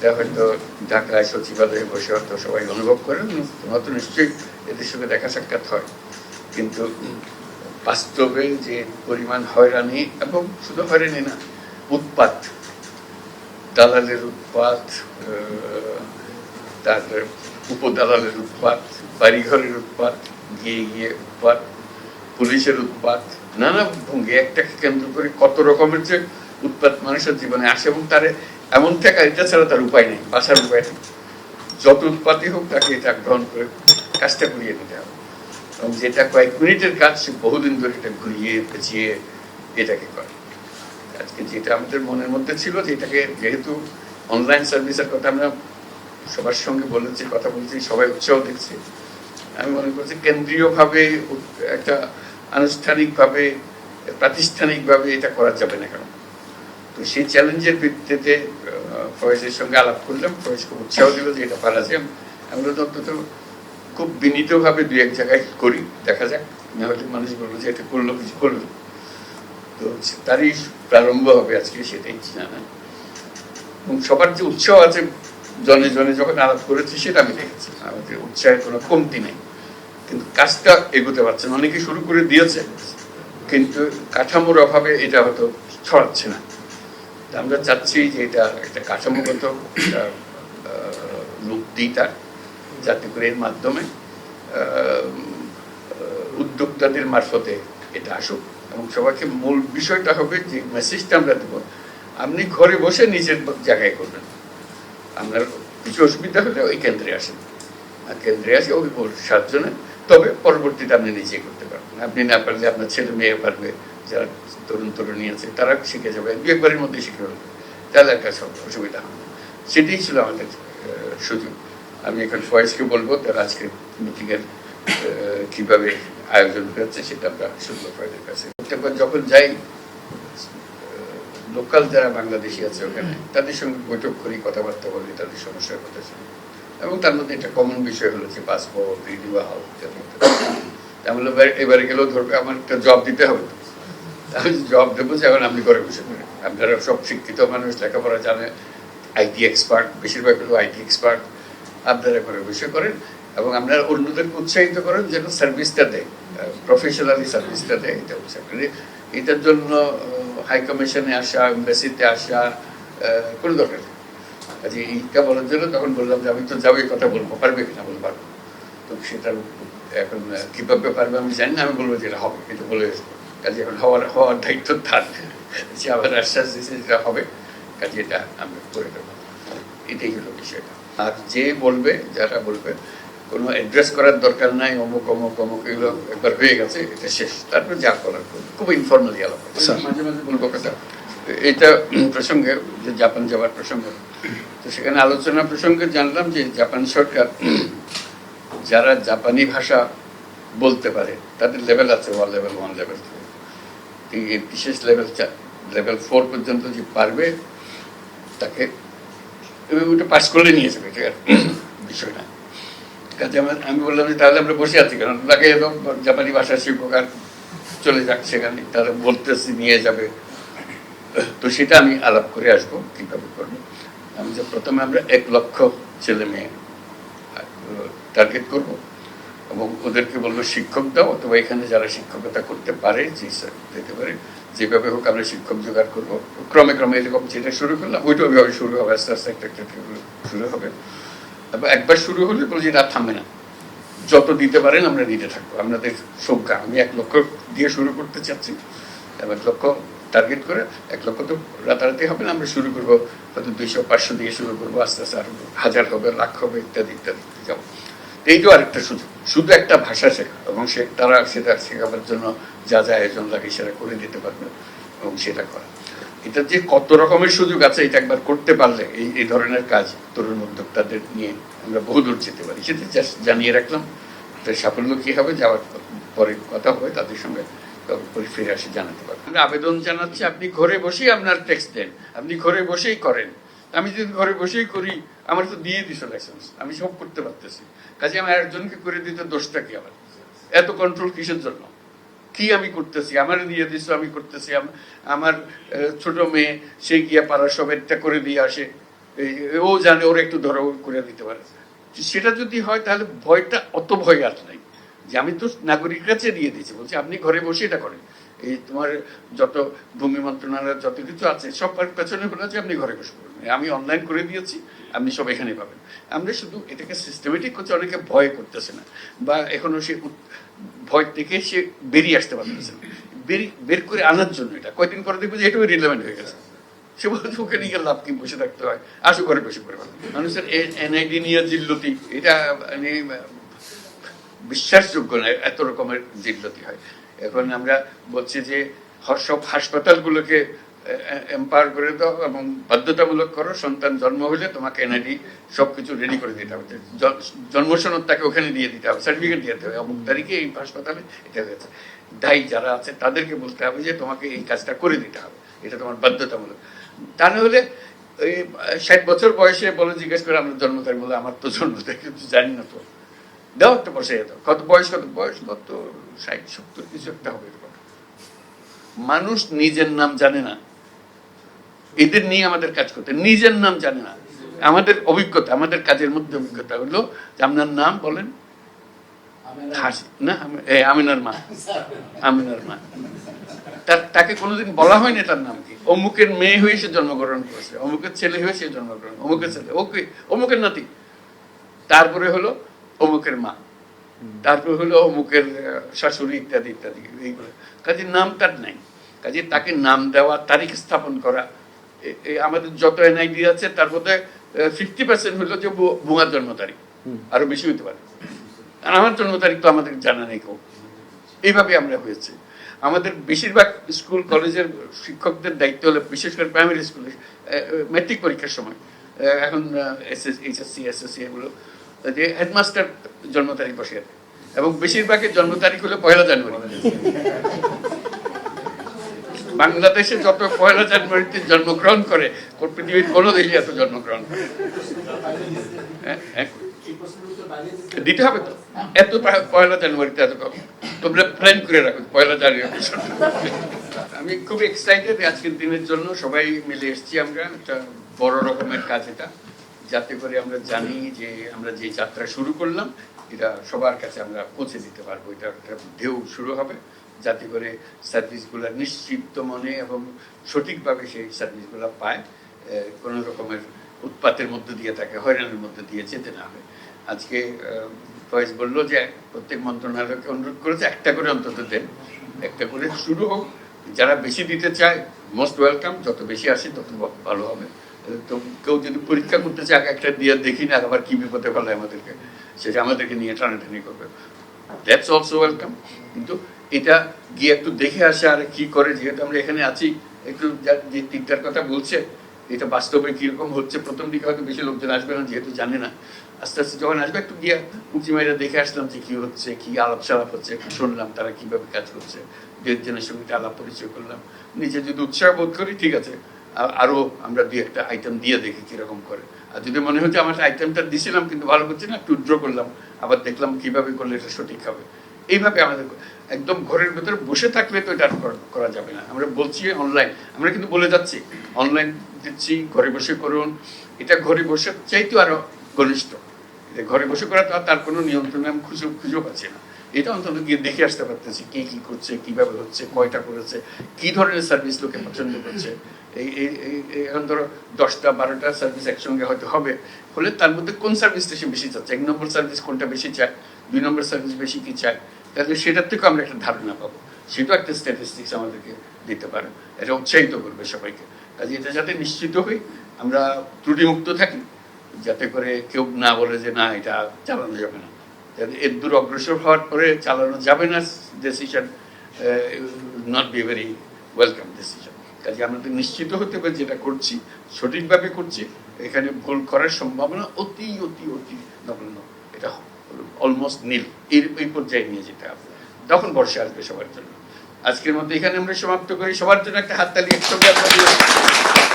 এটা হয়তো ঢাকায় সচিবালয়ে বসে হয়তো সবাই অনুভব করেন, তোমার তো নিশ্চয়ই এদের সঙ্গে দেখা সাক্ষাৎ হয়। কিন্তু বাস্তবে যে পরিমাণ হয়রানি এবং শুধু হয়রানি না, উৎপাত, দালালের উৎপাত তারপরে উপদালালের উৎপাত, বাড়িঘরের উৎপাত, গিয়ে গিয়ে উৎপাত, পুলিশের উৎপাত, নানা ভঙ্গি, একটাকে কেন্দ্র করে কত রকমের যে উৎপাত মানুষের জীবনে আসে এবং তার এমন টাকা এটা ছাড়া তার উপায় নেই বাসার উপায় নেই। যত উৎপাতই হোক তাকে এটা গ্রহণ করে কাজটা করিয়ে নিতে হবে। এবং যেটা কয়েক মিনিটের কাজ, সে বহুদিন ধরে এটা ঘুরিয়ে, পেঁচিয়ে এটাকে করে। আজকে যেটা আমাদের মনের মধ্যে ছিল যে এটাকে যেহেতু অনলাইন সার্ভিসের কথা আমরা সবার সঙ্গে বলেছি, কথা বলছি, সবাই উৎসাহ দিচ্ছে আমি মনে করছি কেন্দ্রীয়ভাবে একটা আনুষ্ঠানিকভাবে, প্রাতিষ্ঠানিকভাবে এটা করা যাবে না কেন? তো সেই চ্যালেঞ্জের ভিত্তিতে ফয়েজের সঙ্গে আলাপ করলাম, ফয়েজ খুব উৎসাহ দিল যে এটা পারা যায়। আমরা তো অন্তত খুব বিনীতভাবে দু এক জায়গায় করি, দেখা যাক। না হলে মানুষ বলব যে এটা করল, কিছু করল তো তারই প্রারম্ভ হবে আজকে, সেটাই জানা। এবং সবার যে উৎসাহ আছে, জনে জনে যখন আলাপ করেছে, সেটা আমি দেখেছি। আমাদের উৎসাহের কোনো কমতি নেই। কিন্তু কাজটা এগোতে পারছে না। অনেকে শুরু করে দিয়েছে, কিন্তু কাঠামোর অভাবে এটা হয়তো ছড়াচ্ছে না। আমরা চাচ্ছি যে এটা একটা কাঠামোগত রূপ দিই তার যাতে করে এর মাধ্যমে উদ্যোক্তাদের মারফতে এটা আসুক। এবং সবাইকে মূল বিষয়টা হবে যে মেসেজটা আমরা দেবো। আপনি ঘরে বসে নিজের জায়গায় করবেন। আপনার কিছু অসুবিধা হলে ওই কেন্দ্রে আসেন। আর কেন্দ্রে আসে ওই সাতজনে তবে পরবর্তীতে আপনি নিজে করতে পারবেন। আপনি না পারলে আপনার ছেলে মেয়ে পারবে, যারা তরুণ তরুণী আছে তারা শিখে যাবে। দু একবারের মধ্যে শিখে তাহলে একটা সব অসুবিধা হবে। সেটাই ছিল আমাদের সুযোগ। আমি এখন ফয়েজকে বলব তার আজকে মিটিংয়ের কীভাবে আয়োজন হচ্ছে সেটা আমরা শুনব ফয়েজের কাছে। প্রত্যেকবার যখন যাই লোকাল যারা বাংলাদেশি আছে ওখানে তাদের সঙ্গে বৈঠক করি কথাবার্তা বলি তাদের সমস্যার কথা শুনি। এবং তার মধ্যে একটা কমন বিষয় হলো যে পাসপোর্ট রিনিউয়াল তাহলে এবারে গেলেও ধরবে আমার একটা জব দিতে হবে তো। আমি জব দেবো, যে এখন আপনি করে বসে করেন আপনারা সব শিক্ষিত মানুষ, লেখাপড়া জানে আইটি এক্সপার্ট, বেশিরভাগ হলো আইটি এক্সপার্ট। আপনারা করে বসে করেন এবং আপনারা অন্যদেরকে উৎসাহিত করেন যেন সার্ভিসটা দেয়, প্রফেশনালি সার্ভিসটা দেয়, এটা উৎসাহ এটার জন্য হাই কমিশনে আসা এম্বাসিতে আসা কোনো দরকার নেই। কাজে এইটা বলার জন্য তখন বললাম যে আমি তো যাব, এই কথা বলব, পারবে কিনা বলব পারব তো সেটা এখন কীভাবে পারবে আমি জানি না, আমি বলব যে এটা হবে, এটা বলে কাজে এখন হওয়ার হওয়ার দায়িত্ব তার। সে আবার আশ্বাস দিয়েছে যেটা হবে কাজে এটা আমরা করে দেবো। এটাই হলো বিষয়টা। আর যে বলবে যারা বলবে কোনো অ্যাড্রেস করার দরকার নাই অমুক অমুক অমুক এগুলো একবার হয়ে গেছে এটা শেষ। তারপর যা করার খুব ইনফর্মালি আলাপ মাঝে মাঝে বলব কথা। এটা প্রসঙ্গে যে জাপান যাওয়ার প্রসঙ্গ। তো সেখানে আলোচনা প্রসঙ্গে জানলাম যে জাপান সরকার যারা জাপানি ভাষা বলতে পারে তাদের লেভেল আছে ওয়ান লেভেল ওয়ান লেভেল এই বিশেষ লেভেল লেভেল ফোর পর্যন্ত যে পারবে, তাকে ওটা পাস করলে নিয়ে যাবে, ঠিক আছে? বিষয় না কাজে আমার আমি বললাম যে তাহলে আমরা বসে আছি, কারণ তাকে একদম জাপানি ভাষা শিক্ষক আর চলে যাক সেখানে তারা বলতেছি নিয়ে যাবে। তো সেটা আমি আলাপ করে আসব, কীভাবে করব। আমি যে প্রথমে আমরা এক লক্ষ ছেলে মেয়ে টার্গেট করব। এবং ওদেরকে বলব, শিক্ষক দাও, অথবা এখানে যারা শিক্ষকতা করতে পারে, যে দিতে পারে, যেভাবে হোক আমরা শিক্ষক জোগাড় করব। ক্রমে ক্রমে এরকম যেটা শুরু করলাম, ওইটা ওইভাবে শুরু হবে, আস্তে আস্তে একটা একটা শুরু হবে। এবং একবার শুরু হলে বলছি, না, থামবে না। যত দিতে পারেন, আমরা দিতে থাকব। আপনাদের সংখ্যা, আমি এক লক্ষ দিয়ে শুরু করতে চাচ্ছি এবং এক লক্ষ টার্গেট করে, এক লক্ষ তো রাতারাতি হবে না, আমরা শুরু করব, হয়তো দুইশো, পাঁচশো দিয়ে শুরু করব, আস্তে আস্তে আরও হাজার হবে, লাখ হবে, ইত্যাদি ইত্যাদি, যাব। এইটাও আরেকটা সুযোগ। শুধু একটা ভাষা শেখা এবং সে তারা সেটা শেখাবার জন্য যা যা আয়োজন লাগে সেটা করে দিতে পারবে এবং সেটা করা। এটা যে কত রকমের সুযোগ আছে, এটা একবার করতে পারলে এই এই ধরনের কাজ তরুণ উদ্যোক্তাদের নিয়ে আমরা বহুদূর যেতে পারি। সেটা জাস্ট জানিয়ে রাখলাম। তার সাফল্য কি হবে, যাওয়ার পরে কথা হবে, তাদের সঙ্গে তবে ফিরে আসে জানাতে পারবেন আমরা আবেদন জানাচ্ছি, আপনি ঘরে বসেই আপনার ট্যাক্স দেন, আপনি ঘরে বসেই করেন। আমি যদি ঘরে বসেই করি, আমার তো দিয়ে দিছো লাইসেন্স আমি সব করতে পারতেছি। কাজে আমি একজনকে করে দিতে দোষটা কি আমার? এত কন্ট্রোল কিসের জন্য? কি আমি করতেছি? আমার দিয়ে দিছো, আমি করতেছি। আমার ছোট মেয়ে, সে গিয়া সব একটা করে দিয়ে আসে। ও জানে, ওরা একটু ধরো করে দিতে পারে। সেটা যদি হয়, তাহলে ভয়টা অত ভয় আর নাই। যে আমি তো নাগরিক কাছে দিয়ে দিয়েছি। বলছি, আপনি ঘরে বসে এটা করেন। এই তোমার যত ভূমি মন্ত্রণালয়, যত কিছু আছে, সব পেছনে হলো আপনি ঘরে বসে করবেন আমি অনলাইন করে দিয়েছি, আপনি সব এখানে পাবেন। আমরা শুধু এটাকে সিস্টেমেটিক করছে, অনেকে ভয় করতেছে না। বা এখনও সে ভয় থেকে সে বেরিয়ে আসতে পারতেছে না। বেরি- করে আনার জন্য এটা। কয়দিন পরে দেখব যে এটাও রিলেভেন্ট হয়ে গেছে। সে বলছে নিয়ে লাভ কি বসে থাকতে হয়? আসো করে বসে করে মানুষের এনআইডি নিয়ে জিল্লতি। এটা মানে বিশ্বাসযোগ্য না, এত রকমের জিল্লতি হয়। এখন আমরা বলছি যে সব হাসপাতালগুলোকে এম্পাওয়ার করে দাও এবং বাধ্যতামূলক করো, সন্তান জন্ম হলে তোমাকে এনআইডি সবকিছু রেডি করে দিতে হবে। জন্ম সনদ তাকে ওখানে দিয়ে দিতে হবে সার্টিফিকেট দিতে হবে। অমুক তারিখে এই হাসপাতালে এটা হয়েছে। দায়ী যারা আছে তাদেরকে বলতে হবে যে তোমাকে এই কাজটা করে দিতে হবে। এটা তোমার বাধ্যতামূলক। তা না হলে ওই ষাট বছর বয়সে বলে, জিজ্ঞেস করে আমার জন্ম তারিখ বলে, আমার তো জন্ম তারিখ কিন্তু জানি না তো। দাও, একটা বসে যেত কত বয়স কত বয়স? কত ষাট, সত্তর, কিছু একটা হবে। মানুষ নিজের নাম জানে না। এদের নিয়ে আমাদের কাজ করতে নিজের নাম জানে না। আমাদের অভিজ্ঞতা, আমাদের কাজের মধ্যে অভিজ্ঞতা হলো যে আপনার নাম বলেন। হাসি, না আমিনার মা। আমিনার মা। তার তাকে কোনোদিন বলা হয়নি তার নাম কি। অমুকের মেয়ে হয়ে সে জন্মগ্রহণ করেছে, অমুকের ছেলে হয়ে সে জন্মগ্রহণ অমুকের ছেলে, ওকে, অমুকের নাতি। তারপরে হলো অমুকের মা। তারপরে হলো অমুকের শাশুড়ি ইত্যাদি ইত্যাদি, এইগুলো। কাজে নাম তার নাই। কাজে তাকে নাম দেওয়া, তারিখ স্থাপন করা আমাদের যত এনআইডি আছে তার মধ্যে ফিফটি পার্সেন্ট হলো যে ভু- ভুয়ার জন্ম তারিখ। আরও বেশি হতে পারে। আর আমার জন্ম তারিখ তো আমাদের জানা নেই কেউ। এইভাবে আমরা হয়েছে। আমাদের বেশিরভাগ স্কুল কলেজের শিক্ষকদের দায়িত্ব হলো বিশেষ করে প্রাইমারি স্কুলে ম্যাট্রিক পরীক্ষার সময়। এখন এইচএসসি এসএসসি এগুলো যে হেডমাস্টার জন্ম তারিখ বসে এবং বেশিরভাগের জন্ম তারিখ হলো পয়লা জানুয়ারি। বাংলাদেশে যত পয়লা জানুয়ারিতে জন্মগ্রহণ করে পৃথিবীর কোনো দেশে এত জন্মগ্রহণ করে হ্যাঁ, হ্যাঁ। দিতে হবে তো। এত পয়লা জানুয়ারিতে এত কম। তোমরা প্ল্যান করে রাখো পয়লা জানুয়ারি আমি খুব এক্সাইটেড আজকের দিনের জন্য। সবাই মিলে এসেছি আমরা। একটা বড় রকমের কাজ এটা। যাতে করে আমরা জানি যে আমরা যে যাত্রা শুরু করলাম এটা সবার কাছে আমরা পৌঁছে দিতে পারব। এটা একটা ঢেউ শুরু হবে, যাতে করে সার্ভিসগুলো নিশ্চিত মনে এবং সঠিকভাবে সেই সার্ভিসগুলো পায়। কোনো রকমের উৎপাতের মধ্যে দিয়ে তাকে হয়রানির মধ্যে দিয়ে যেতে না হয়। আজকে ফয়েজ বলল যে প্রত্যেক মন্ত্রণালয়কে অনুরোধ করেছে, একটা করে অন্তত দেন, একটা করে শুরু হোক। যারা বেশি দিতে চায় মোস্ট ওয়েলকাম যত বেশি আসে তত ভালো হবে। তো কেউ যদি পরীক্ষা করতে চায় একটা দিয়ে দেখি না, আবার কি বিপদে ফেলায় আমাদেরকে। সেটা আমাদেরকে নিয়ে টানাটানি করবে। দ্যাটস অলসো ওয়েলকাম কিন্তু এটা গিয়ে একটু দেখে আসে আর কি করে, যেহেতু আমরা এখানে আছি, একটু যে তিনটার কথা বলছে, এটা বাস্তবে কীরকম হচ্ছে, প্রথম দিকে হয়তো বেশি লোকজন আসবে না, যেহেতু জানে না। আস্তে আস্তে যখন আসবে, একটু গিয়ে উঁচি মাইরা দেখে আসলাম যে কি হচ্ছে, কি আলাপ সালাপ হচ্ছে, একটু শুনলাম তারা কীভাবে কাজ করছে। দেড়জনের সঙ্গে আলাপ পরিচয় করলাম। নিজে যদি উৎসাহ বোধ করি, ঠিক আছে। আরও আমরা দুই একটা আইটেম দিয়ে দেখি কীরকম করে। আর যদি মনে হচ্ছে আমার আইটেমটা দিছিলাম কিন্তু ভালো করছে না, একটু উইথড্র করলাম, আবার দেখলাম কীভাবে করলে এটা সঠিক হবে। এইভাবে আমাদের একদম ঘরের ভেতরে বসে থাকলে তো এটা করা- যাবে না। আমরা বলছি অনলাইন আমরা কিন্তু বলে যাচ্ছি অনলাইন দিচ্ছি, ঘরে বসে করুন। এটা ঘরে বসে চাইতো আরও ঘনিষ্ঠ। ঘরে বসে করা তার কোনো নিয়ন্ত্রণ আমি খুঁজে খুঁজেও পাচ্ছি না। এটা অন্তত গিয়ে দেখে আসতে পারতেছি কে কি করছে কীভাবে হচ্ছে, কয়টা করেছে, কি ধরনের সার্ভিস লোকে পছন্দ করছে। এই এখন ধরো দশটা, বারোটা সার্ভিস একসঙ্গে হয়তো হবে, হলে তার মধ্যে কোন সার্ভিসটা সে বেশি চাচ্ছে? এক নম্বর সার্ভিস কোনটা বেশি চায়? দুই নম্বর সার্ভিস বেশি কি চায়? তাহলে সেটার থেকেও আমরা একটা ধারণা পাবো। সেটাও একটা স্ট্যাটিস্টিক্স আমাদেরকে দিতে পারে। এটা উৎসাহিত করবে সবাইকে। কাজে এটা যাতে নিশ্চিত হই, আমরা ত্রুটিমুক্ত থাকি, যাতে করে কেউ না বলে যে, না, এটা চালানো যাবে না। এর দূর অগ্রসর হওয়ার পরে চালানো যাবে না decision not be very welcome decision কাজে আমাদের নিশ্চিত হতে হবে যেটা করছি, সঠিকভাবে করছি, এখানে ভুল করার সম্ভাবনা অতি অতি অতি নগণ্য। এটা অলমোস্ট নীল এর, এই পর্যায়ে নিয়ে যেতে হবে। তখন বর্ষা আসবে সবার জন্য। আজকের মতো এখানে আমরা সমাপ্ত করি। সবার জন্য একটা হাততালি একসঙ্গে আমরা